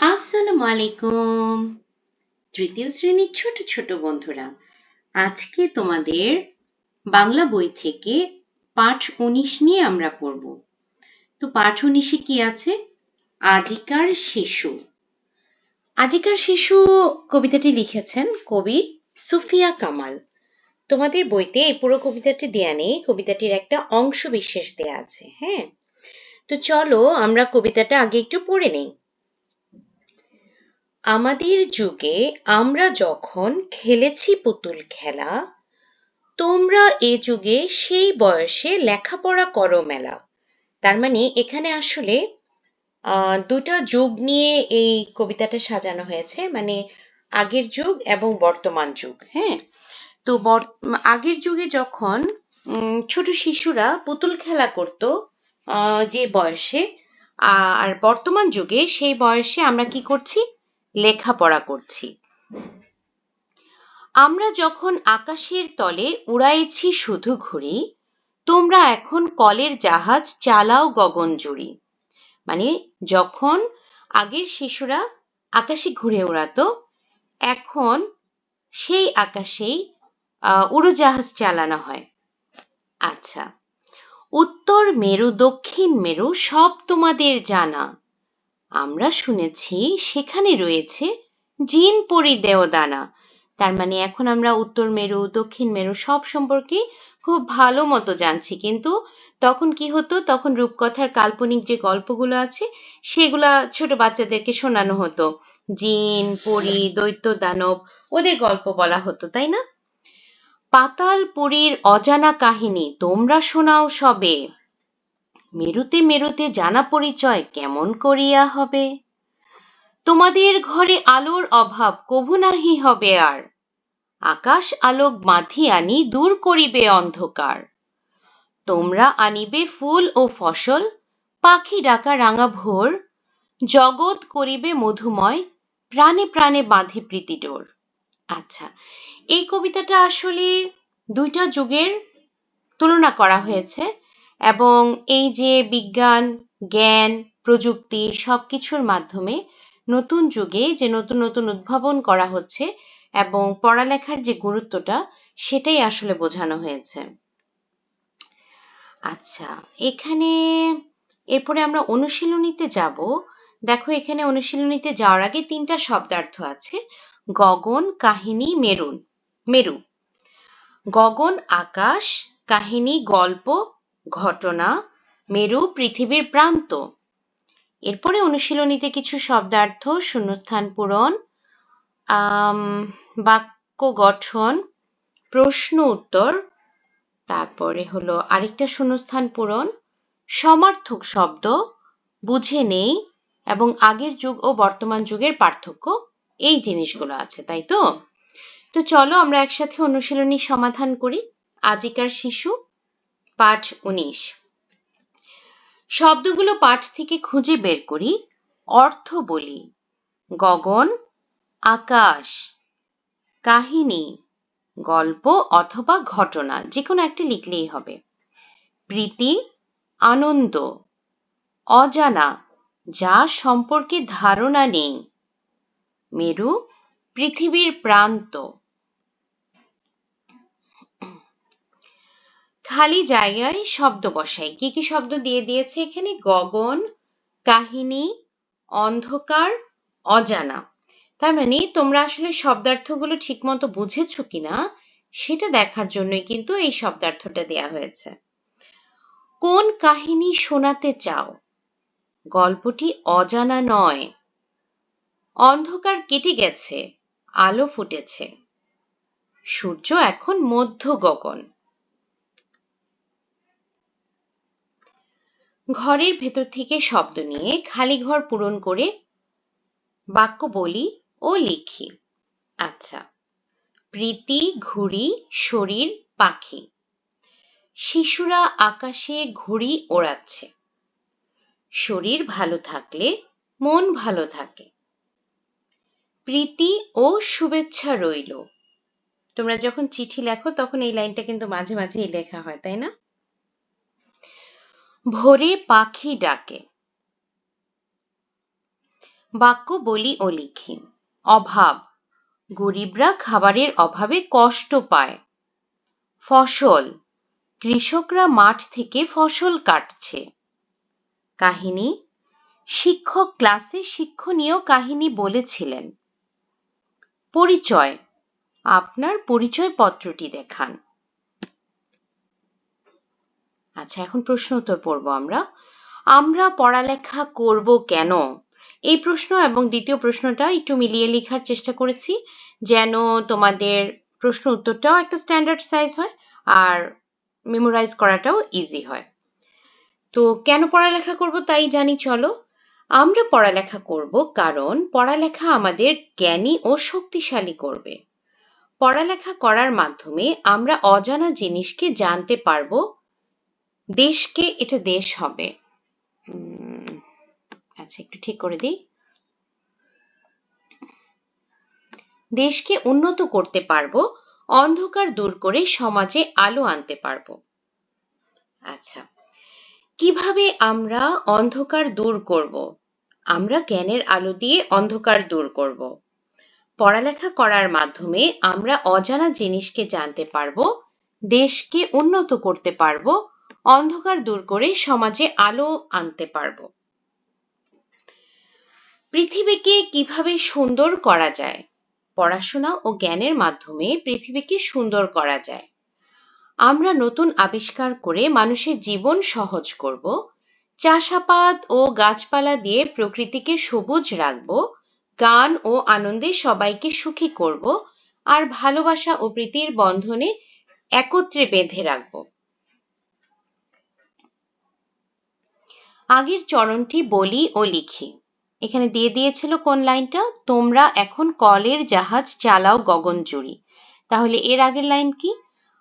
আসসালামু আলাইকুম তৃতীয় শ্রেণির ছোট ছোট বন্ধুরা, আজকে তোমাদের বাংলা বই থেকে পাঠ উনিশ নিয়ে আমরা পড়ব। তো পাঠ উনিশে কি আছে? আজিকার শিশু। আজিকার শিশু কবিতাটি লিখেছেন কবি সুফিয়া কামাল। তোমাদের বইতে এই পুরো কবিতাটি দেয়া নেই, কবিতাটির একটা অংশ বিশেষ দেয়া আছে হ্যাঁ? তো চলো আমরা কবিতাটা আগে একটু পড়ে নেই। আমাদের যুগে আমরা যখন খেলেছি পুতুল খেলা, তোমরা এ যুগে সেই বয়সে লেখাপড়া করো মেলা। তার মানে এখানে আসলে আহ দুটা যুগ নিয়ে এই কবিতাটা সাজানো হয়েছে মানে আগের যুগ এবং বর্তমান যুগ হ্যাঁ? তো আগের যুগে যখন, উম, ছোট শিশুরা পুতুল খেলা করত যে বয়সে আর বর্তমান যুগে সেই বয়সে আমরা কি করছি? লেখাপড়া করছি। আমরা যখন আকাশের তলে উড়াইছি শুধু ঘুরি তোমরা এখন কলের জাহাজ চালাও গগন জুড়ি। মানে যখন আগের শিশুরা আকাশে ঘুরে উড়াতো, এখন সেই আকাশেই উড়োজাহাজ চালানো হয়। আচ্ছা উত্তর মেরু, দক্ষিণ মেরু সব তোমাদের জানা। আমরা শুনেছি সেখানে রয়েছে জিন পরি দেওদানা। তার মানে এখন আমরা উত্তর মেরু, দক্ষিণ মেরু সব সম্পর্কে খুব ভালো মতো জানছি। কিন্তু তখন কি হতো? তখন রূপকথার কাল্পনিক যে গল্পগুলো আছে, সেগুলা ছোট বাচ্চাদেরকে শোনানো হতো। জিন, পরি দৈত্য দানব ওদের গল্প বলা হতো, তাই না? পাতাল পুরীর অজানা কাহিনী, তোমরা শোনাও সবে। মেরুতে মেরুতে জানা পরিচয় কেমন করিয়া হবে? তোমাদের ঘরে আলোর অভাব কভু নাহি হবে আর। আকাশ আলোক বাঁধি আনি দূর করিবে অন্ধকার। তোমরা আনিবে ফুল ও ফসল, পাখি ডাকা রাঙা ভোর, জগৎ করিবে মধুময়, প্রাণে প্রাণে বাঁধে প্রীতি ডোর। আচ্ছা এই কবিতাটা আসলে দুইটা যুগের তুলনা করা হয়েছে। এবং এই যে বিজ্ঞান, জ্ঞান, প্রযুক্তি সবকিছুর মাধ্যমে নতুন যুগে যে নতুন নতুন উদ্ভাবন করা হচ্ছে এবং পড়ালেখার যে গুরুত্বটা, সেটাই আসলে বোঝানো হয়েছে। আচ্ছা এখানে এরপরে আমরা অনুশীলনীতে যাব। দেখো, এখানে অনুশীলনীতে যাওয়ার আগে তিনটা শব্দার্থ আছে। গগন, কাহিনী, মেরুন। মেরু। গগন, আকাশ, কাহিনী, গল্প ঘটনা, মেরু পৃথিবীর প্রান্ত। এরপরে অনুশীলনীতে কিছু শব্দার্থ, শূন্যস্থান পূরণ বাক্য গঠন, প্রশ্ন উত্তর, তারপরে হলো আরেকটা শূন্যস্থান পূরণ, সমার্থক শব্দ, বুঝে নেই এবং আগের যুগ ও বর্তমান যুগের পার্থক্য, এই জিনিসগুলো আছে, তাই তো? তো চলো আমরা একসাথে অনুশীলনী সমাধান করি। আজিকার শিশু পাঠ উনিশ। শব্দগুলো পাঠ থেকে খুঁজে বের করি, অর্থ বলি। গগন, আকাশ, কাহিনী, গল্প অথবা ঘটনা যে কোনো একটা লিখলেই হবে। প্রীতি, আনন্দ, অজানা, যা সম্পর্কে ধারণা নেই। মেরু, পৃথিবীর প্রান্ত। খালি জায়গায় শব্দ বসাই। কি কি শব্দ দিয়ে দিয়েছে এখানে? গগন, কাহিনী, অন্ধকার, অজানা। তার মানে তোমরা আসলে শব্দার্থগুলো ঠিক মতো বুঝেছ কিনা, সেটা দেখার জন্যই কিন্তু এই শব্দার্থটা দেয়া হয়েছে। কোন কাহিনী শোনাতে চাও? গল্পটি অজানা নয়। অন্ধকার কেটে গেছে, আলো ফুটেছে। সূর্য এখন মধ্য গগন। ঘরের ভেতর থেকে শব্দ নিয়ে খালি ঘর পূরণ করে বাক্য বলি ও লিখি। আচ্ছা প্রীতি, ঘুড়ি, শরীর, পাখি। শিশুরা আকাশে ঘুড়ি ওড়াচ্ছে। শরীর ভালো থাকলে মন ভালো থাকে। প্রীতি ও শুভেচ্ছা রইল। তোমরা যখন চিঠি লেখো, তখন এই লাইনটা কিন্তু মাঝে মাঝেই লেখা হয়, তাই না? ভোরে পাখি ডাকে। বাক্য বলি ও লিখি। অভাব। গরিবরা খাবারের অভাবে কষ্ট পায়। ফসল। কৃষকরা মাঠ থেকে ফসল কাটছে। কাহিনী। শিক্ষক ক্লাসে শিক্ষণীয় কাহিনী বলেছিলেন। পরিচয়। আপনার পরিচয় পত্রটি দেখান। আচ্ছা এখন প্রশ্ন উত্তর পড়ব আমরা। আমরা পড়ালেখা করব কেন? এই প্রশ্ন এবং দ্বিতীয় প্রশ্নটা একটু মিলিয়ে লেখার চেষ্টা করেছি, যেন তোমাদের প্রশ্ন উত্তরটাও একটা স্ট্যান্ডার্ড সাইজ হয় আর মেমোরাইজ করাটাও ইজি হয়। তো কেন পড়ালেখা করব তাই জানি, চলো। আমরা পড়ালেখা করব কারণ পড়ালেখা আমাদের জ্ঞানী ও শক্তিশালী করবে। পড়ালেখা করার মাধ্যমে আমরা অজানা জিনিসকে জানতে পারব দেশকে এটা দেশ হবে। আচ্ছা একটু ঠিক করে দিই। দেশকে উন্নত করতে পারব, অন্ধকার দূর করে সমাজে আলো আনতে পারব। আচ্ছা কীভাবে আমরা অন্ধকার দূর করব? আমরা জ্ঞানের আলো দিয়ে অন্ধকার দূর করব। পড়ালেখা করার মাধ্যমে আমরা অজানা জিনিসকে জানতে পারব, দেশকে উন্নত করতে পারব অন্ধকার দূর করে সমাজে আলো আনতে পারব। পৃথিবীকে কীভাবে সুন্দর করা যায়? পড়াশোনা ও জ্ঞানের মাধ্যমে পৃথিবীকে সুন্দর করা যায়। আমরা নতুন আবিষ্কার করে মানুষের জীবন সহজ করব, চাষাবাদ ও গাছপালা দিয়ে প্রকৃতিকে সবুজ রাখব, গান ও আনন্দে সবাইকে সুখী করব, আর ভালোবাসা ও প্রীতির বন্ধনে একত্রে বেঁধে রাখব। আগের চরণটি বলি ও লিখি। এখানে দিয়ে দিয়েছিল কোন লাইনটা? তোমরা এখন কলের জাহাজ চালাও গগনচুরি তাহলে এর আগের লাইন কি?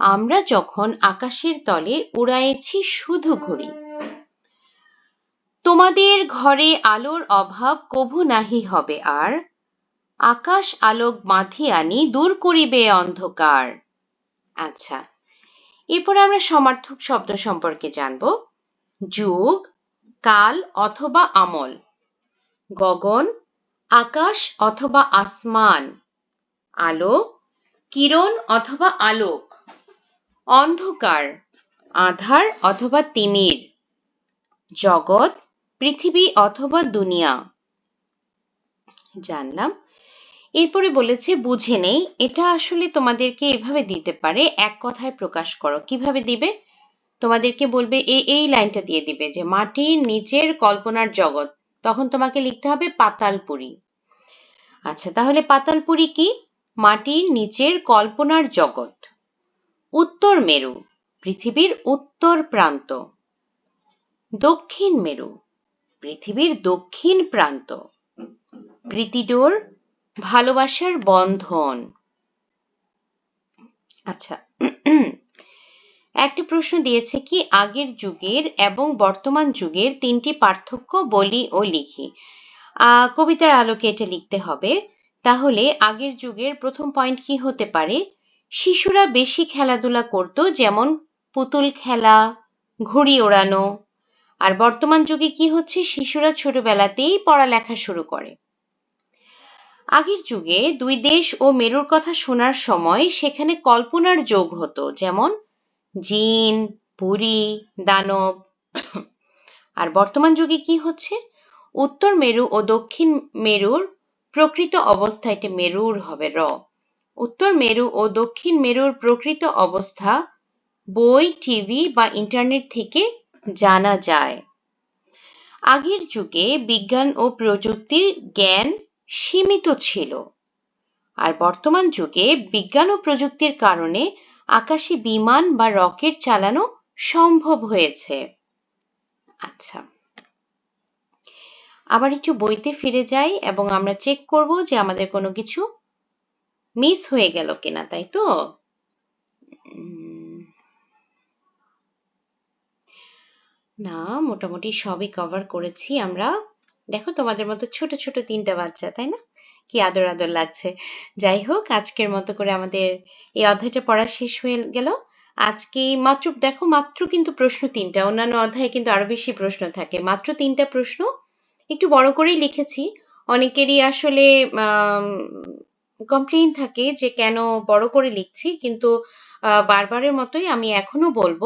আমরা যখন আকাশের তলে উড়াইছি শুধু ঘুরি তোমাদের ঘরে আলোর অভাব কভু নাহি হবে আর। আকাশ আলোক বাঁধি আনি দূর করিবে অন্ধকার। আচ্ছা এরপরে আমরা সমার্থক শব্দ সম্পর্কে জানব। যুগ কাল অথবা আমল। গগন, আকাশ অথবা আসমান। আলো, কিরণ অথবা আলোক। অন্ধকার, আধার অথবা তিমির। জগৎ, পৃথিবী অথবা দুনিয়া। জানলাম। এরপরে বলেছে, বুঝে নেই। এটা আসলে তোমাদেরকে এভাবে দিতে পারে। এক কথায় প্রকাশ করো। কীভাবে দিবে? তোমাদেরকে বলবে এই এই লাইনটা দিয়ে দিবে যে মাটির নিচের কল্পনার জগৎ। তখন তোমাকে লিখতে হবে পাতালপুরি। আচ্ছা তাহলে পাতালপুরি কি? মাটির নিচের কল্পনার জগৎ। উত্তর মেরু, পৃথিবীর উত্তর প্রান্ত। দক্ষিণ মেরু, পৃথিবীর দক্ষিণ প্রান্ত। প্রীতিডোর, ভালোবাসার বন্ধন। আচ্ছা একটি প্রশ্ন দিয়েছে কি আগের যুগের এবং বর্তমান যুগের তিনটি পার্থক্য বলি ও লিখি। কবিতার আলোকে এটা লিখতে হবে। তাহলে আগের যুগের প্রথম পয়েন্ট কি হতে পারে? শিশুরা বেশি খেলাধুলা করত যেমন পুতুল খেলা, ঘুড়ি ওড়ানো। আর বর্তমান যুগে কি হচ্ছে? শিশুরা ছোটবেলাতেই পড়ালেখা শুরু করে। আগের যুগে দুই দেশ ও মেরুর কথা শোনার সময় সেখানে কল্পনার যোগ হতো, যেমন জিন, পুরী, দানব। আর বর্তমান যুগে কি হচ্ছে? উত্তর মেরু ও দক্ষিণ মেরুর প্রকৃত অবস্থা এটা মেরুর হবে র। উত্তর মেরু ও দক্ষিণ মেরুর প্রকৃত অবস্থা বই, টিভি বা ইন্টারনেট থেকে জানা যায়। আগের যুগে বিজ্ঞান ও প্রযুক্তির জ্ঞান সীমিত ছিল। আর বর্তমান যুগে বিজ্ঞান ও প্রযুক্তির কারণে আকাশে বিমান বা রকেট চালানো সম্ভব হয়েছে। আচ্ছা। আবার একটু বইতে ফিরে যাই এবং আমরা চেক করব যে আমাদের কোনো কিছু মিস হয়ে গেল কিনা, তাই তো? না, মোটামুটি সবই কভার করেছি আমরা। দেখো তোমাদের মতো ছোট ছোট তিনটা বাচ্চা, তাই না? কি আদর আদর লাগছে। যাই হোক, আজকের মতো করে আমাদের এই অধ্যায়টা পড়া শেষ হয়ে গেল। আজকে মাত্র, দেখো মাত্র কিন্তু প্রশ্ন তিনটা, অন্যান্য অধ্যায়ে কিন্তু আরও বেশি প্রশ্ন থাকে। মাত্র তিনটা প্রশ্ন, একটু বড় করেই লিখেছি। অনেকেরই আসলে কমপ্লেইন থাকে যে কেন বড় করে লিখছি, কিন্তু বারবারের মতোই আমি এখনও বলব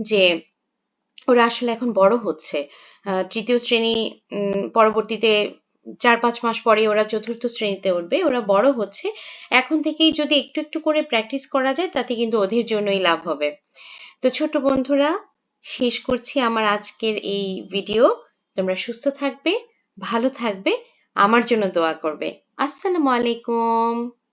যে, ওরা আসলে এখন বড় হচ্ছে। তৃতীয় শ্রেণি পরবর্তীতে চার পাঁচ মাস পরে ওরা চতুর্থ শ্রেণীতে উঠবে, ওরা বড় হচ্ছে। এখন থেকেই যদি একটু একটু করে প্র্যাকটিস করা যায়, তাতে কিন্তু ওদের জন্যই লাভ হবে। তো ছোট বন্ধুরা, শেষ করছি আমার আজকের এই ভিডিও তোমরা সুস্থ থাকবে, ভালো থাকবে, আমার জন্য দোয়া করবে। আসসালামু আলাইকুম।